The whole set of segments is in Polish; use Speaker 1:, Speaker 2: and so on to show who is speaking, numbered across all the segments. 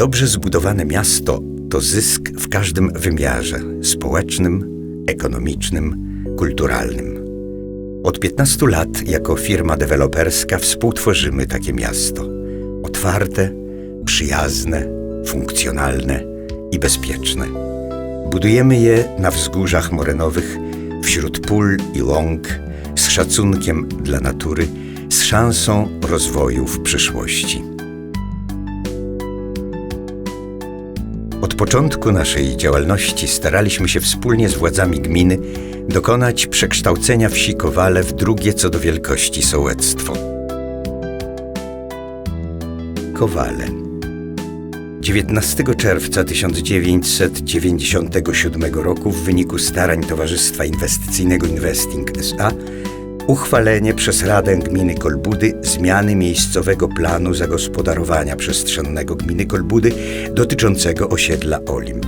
Speaker 1: Dobrze zbudowane miasto to zysk w każdym wymiarze społecznym, ekonomicznym, kulturalnym. Od 15 lat jako firma deweloperska współtworzymy takie miasto. Otwarte, przyjazne, funkcjonalne i bezpieczne. Budujemy je na wzgórzach morenowych, wśród pól i łąk, z szacunkiem dla natury, z szansą rozwoju w przyszłości. Od początku naszej działalności staraliśmy się wspólnie z władzami gminy dokonać przekształcenia wsi Kowale w drugie co do wielkości sołectwo. Kowale. 19 czerwca 1997 roku w wyniku starań Towarzystwa Inwestycyjnego Investing SA uchwalenie przez Radę Gminy Kolbudy zmiany miejscowego planu zagospodarowania przestrzennego Gminy Kolbudy dotyczącego osiedla Olimp.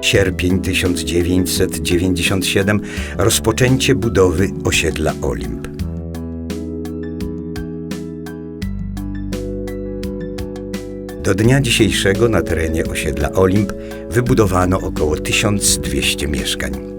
Speaker 1: Sierpień 1997 rozpoczęcie budowy osiedla Olimp. Do dnia dzisiejszego na terenie osiedla Olimp wybudowano około 1200 mieszkań.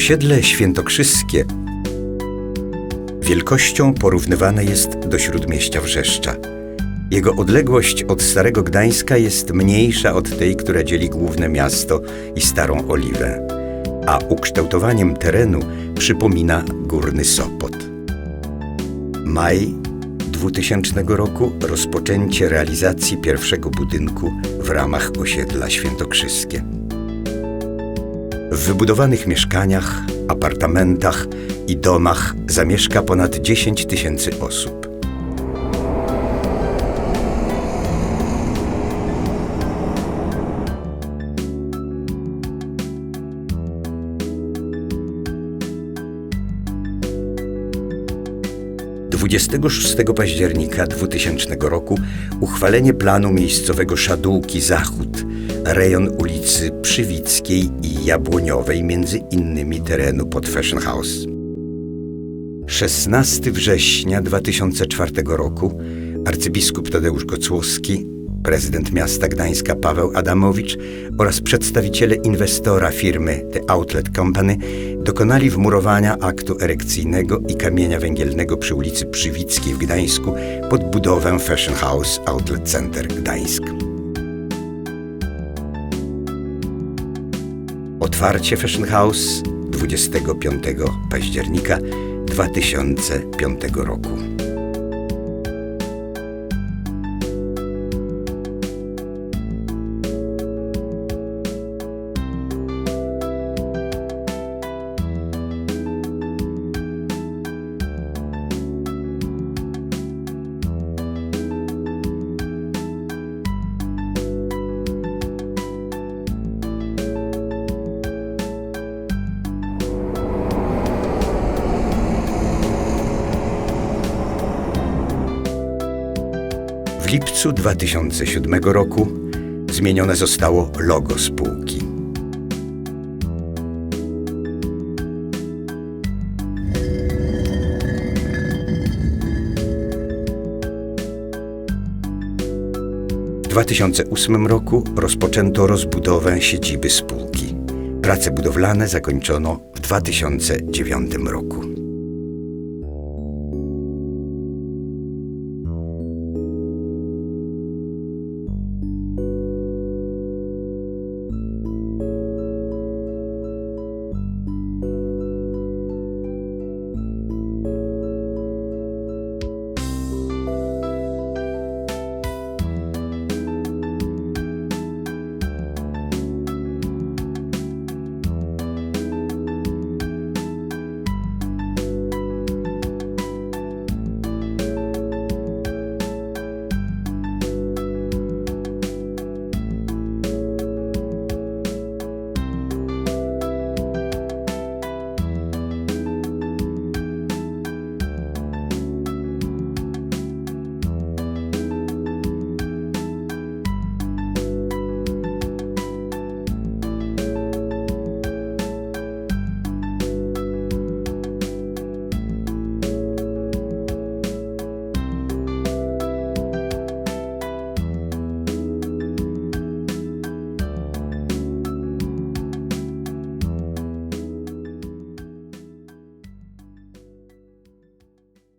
Speaker 1: Osiedle świętokrzyskie wielkością porównywane jest do śródmieścia Wrzeszcza. Jego odległość od Starego Gdańska jest mniejsza od tej, która dzieli główne miasto i Starą Oliwę, a ukształtowaniem terenu przypomina Górny Sopot. Maj 2000 roku rozpoczęcie realizacji pierwszego budynku w ramach osiedla świętokrzyskie. W wybudowanych mieszkaniach, apartamentach i domach zamieszka ponad 10 tysięcy osób. Dwudziestego 26 października 2000 roku uchwalenie planu miejscowego Szadółki Zachód, rejon ulicy Przywickiej i Jabłoniowej, między innymi terenu pod Fashion House. 16 września 2004 roku arcybiskup Tadeusz Gocłowski, prezydent miasta Gdańska Paweł Adamowicz oraz przedstawiciele inwestora firmy The Outlet Company dokonali wmurowania aktu erekcyjnego i kamienia węgielnego przy ulicy Przywickiej w Gdańsku pod budowę Fashion House Outlet Center Gdańsk. Otwarcie Fashion House 25 października 2005 roku. W lipcu 2007 roku zmienione zostało logo spółki. W 2008 roku rozpoczęto rozbudowę siedziby spółki. Prace budowlane zakończono w 2009 roku.